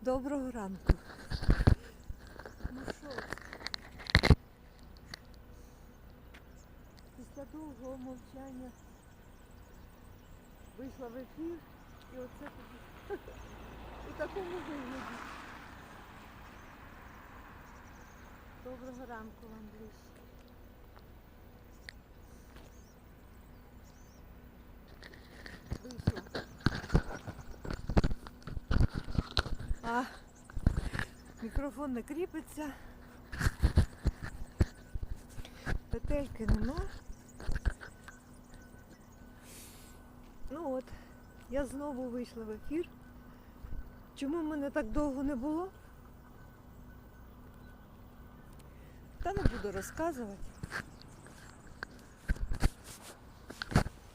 Доброго ранку. Ну що, після довгого мовчання вийшла в ефір і оце тобі у такому вигляді. Доброго ранку вам ближче. Вийшла. А мікрофон не кріпиться. Петельки нема. Ну от, я знову вийшла в ефір. Чому мене так довго не було? Та не буду розказувати.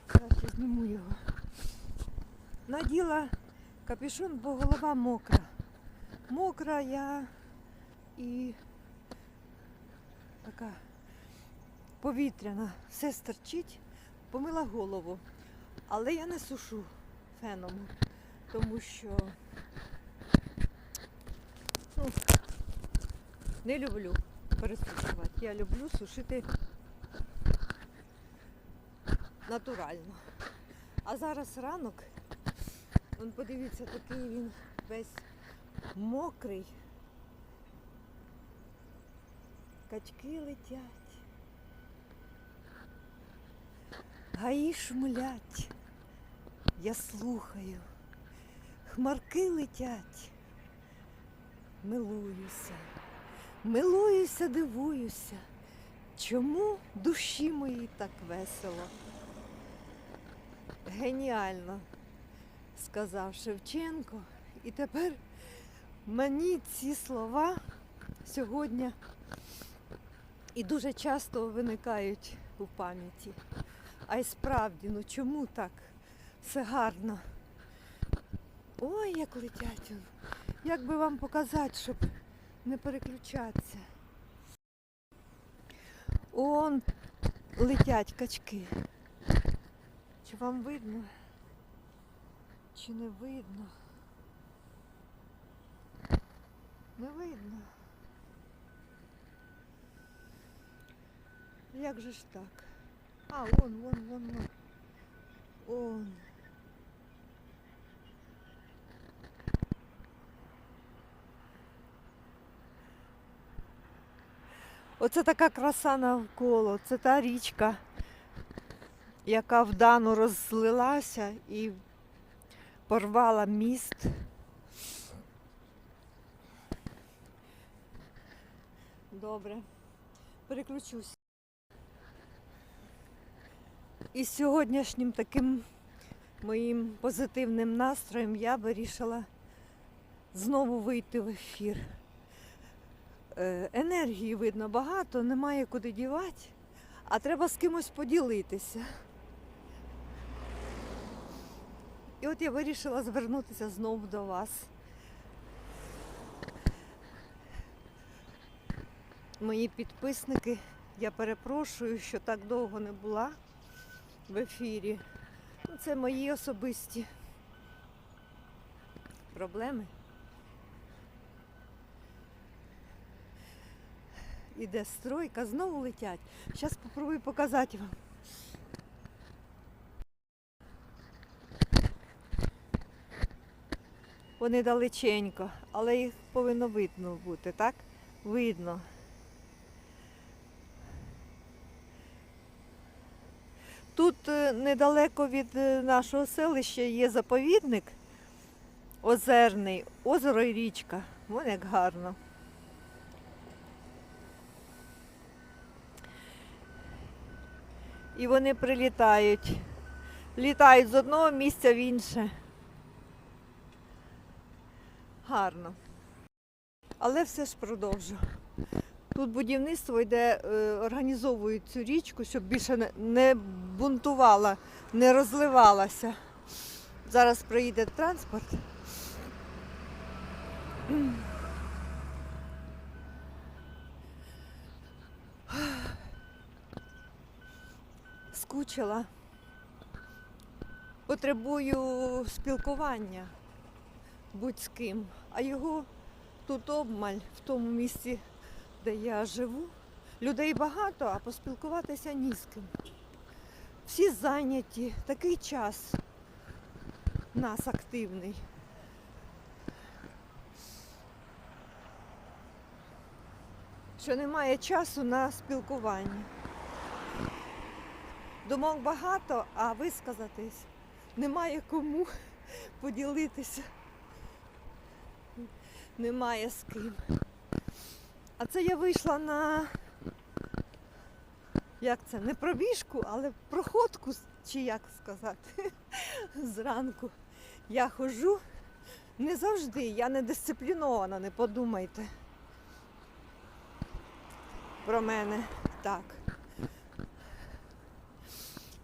Краще зніму його. Наділа капюшон, бо голова мокра. Мокра я і така повітряна. Все стерчить, помила голову. Але я не сушу феном, тому що ну, не люблю пересушувати. Я люблю сушити натурально. А зараз ранок, он подивіться, такий він весь мокрий. Качки летять. Гаї шумлять. Я слухаю. Хмарки летять. Милуюся. Милуюся, дивуюся. Чому душі моїй так весело? Геніально, сказав Шевченко. І тепер мені ці слова сьогодні і дуже часто виникають у пам'яті. А й справді, ну чому так? Все гарно. Ой, як летять. Як би вам показати, щоб не переключатися. Он летять качки. Чи вам видно? Чи не видно? Не видно. Як же ж так? А, вон, вон, вон, вон. Он. Оце така краса навколо. Це та річка, яка вдано розлилася і порвала міст. Добре. Переключусь. І сьогоднішнім таким моїм позитивним настроєм я вирішила знову вийти в ефір. Е, Енергії видно багато, немає куди дівати, а треба з кимось поділитися. І от я вирішила звернутися знову до вас. Мої підписники, я перепрошую, що так довго не була в ефірі. Це мої особисті проблеми. Іде стройка, знову летять. Зараз спробую показати вам. Вони далеченько, але їх повинно видно бути, так? Видно. Тут е, недалеко від е, нашого селища є заповідник озерний, озеро і річка. Вон як гарно. І вони прилітають. Літають з одного місця в інше. Гарно. Але все ж продовжу. Тут будівництво йде, е, організовують цю річку, щоб більше не- не бунтувала, не розливалася. Зараз приїде транспорт. Скучила. Потребую спілкування. будь з ким. А його тут обмаль в тому місці, де я живу. Людей багато, а поспілкуватися ні з ким. Всі зайняті, такий час у нас активний. Що немає часу на спілкування. Думок багато, а висказатись немає кому поділитися. Немає з ким. А це я вийшла на як це, не пробіжку, але проходку, чи як сказати, зранку. Я ходжу не завжди, я не дисциплінована, не подумайте. Про мене так.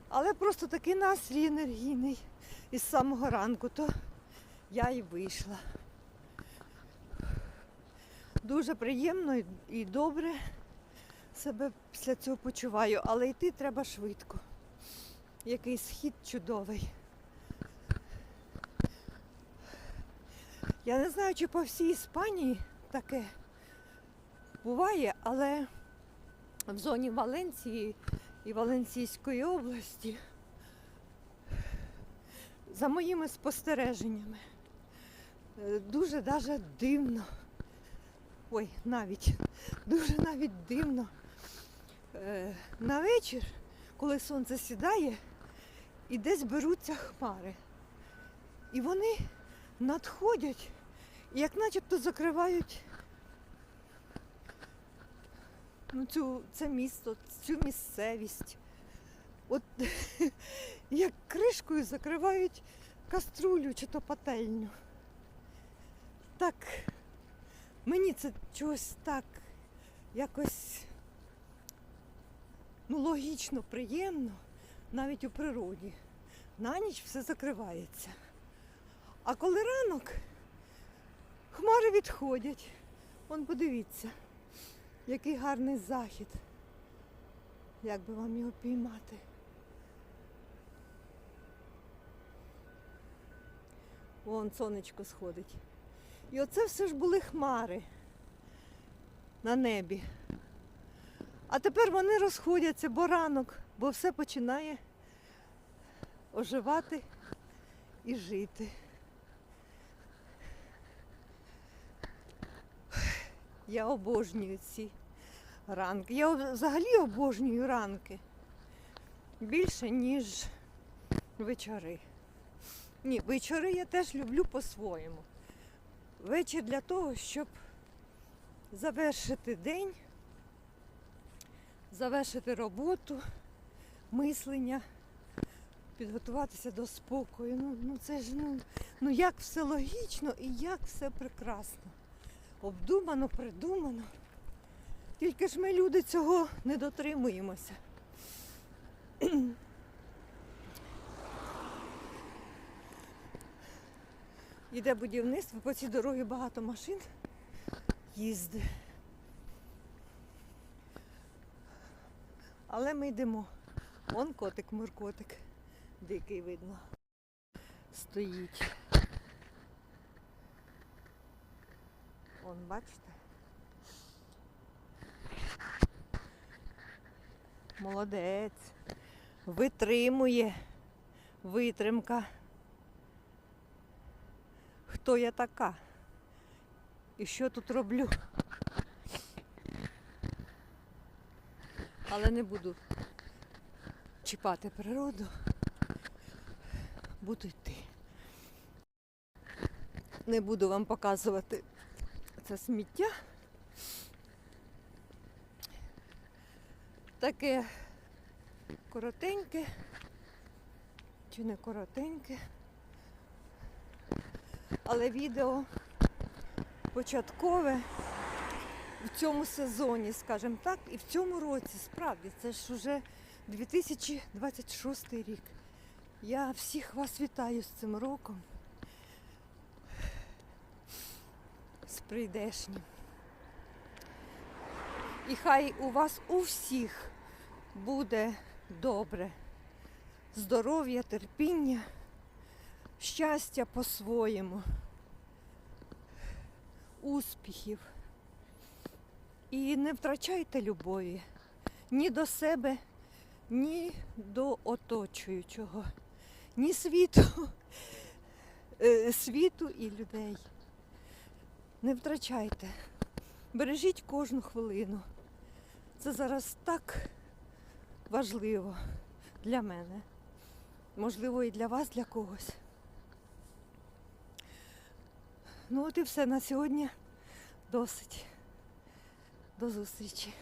Але просто такий настрій енергійний із самого ранку, то я і вийшла. Дуже приємно і- і добре себе після цього почуваю, але йти треба швидко. Який схід чудовий. Я не знаю, чи по всій Іспанії таке буває, але в зоні Валенції і Валенційської області, за моїми спостереженнями, е, дуже даже дивно. Ой, навіть дуже навіть дивно. Е, На вечір, коли сонце сідає, і десь беруться хмари. І вони надходять, і як начебто закривають ну, цю, це місто, цю місцевість. От як кришкою закривають каструлю чи то пательню. Так, мені це чогось так якось ну, логічно, приємно, навіть у природі. На ніч все закривається. А коли ранок, хмари відходять. Вон подивіться, який гарний захід. Як би вам його піймати? Вон сонечко сходить. І оце все ж були хмари на небі. А тепер вони розходяться, бо ранок, бо все починає оживати і жити. Я обожнюю ці ранки. Я взагалі обожнюю ранки більше, ніж вечори. Ні, вечори я теж люблю по-своєму. Вечір для того, щоб завершити день, завершити роботу, мислення, підготуватися до спокою. Ну, ну це ж ну, ну як все логічно і як все прекрасно. Обдумано, придумано. Тільки ж ми люди цього не дотримуємося. Іде будівництво, по цій дорогі багато машин їздить. Але ми йдемо. Вон котик, муркотик. Дикий видно. Стоїть. Вон, бачите? Молодець. Витримує. Витримка. Хто я така? І що тут роблю? Але не буду чіпати природу. Буду йти. Не буду вам показувати це сміття. Таке коротеньке, чи не коротеньке, але відео початкове в цьому сезоні, скажімо так, і в цьому році, справді, це ж уже 2026 рік. Я всіх вас вітаю з цим роком. З прийдешнім. І хай у вас у всіх буде добре. Здоров'я, терпіння, щастя по-своєму. успіхів. І не втрачайте любові ні до себе, ні до оточуючого, ні світу, е, світу і людей. Не втрачайте. Бережіть кожну хвилину. Це зараз так важливо для мене. Можливо, і для вас, для когось. Ну от і все на сьогодні. Досить. До зустрічі.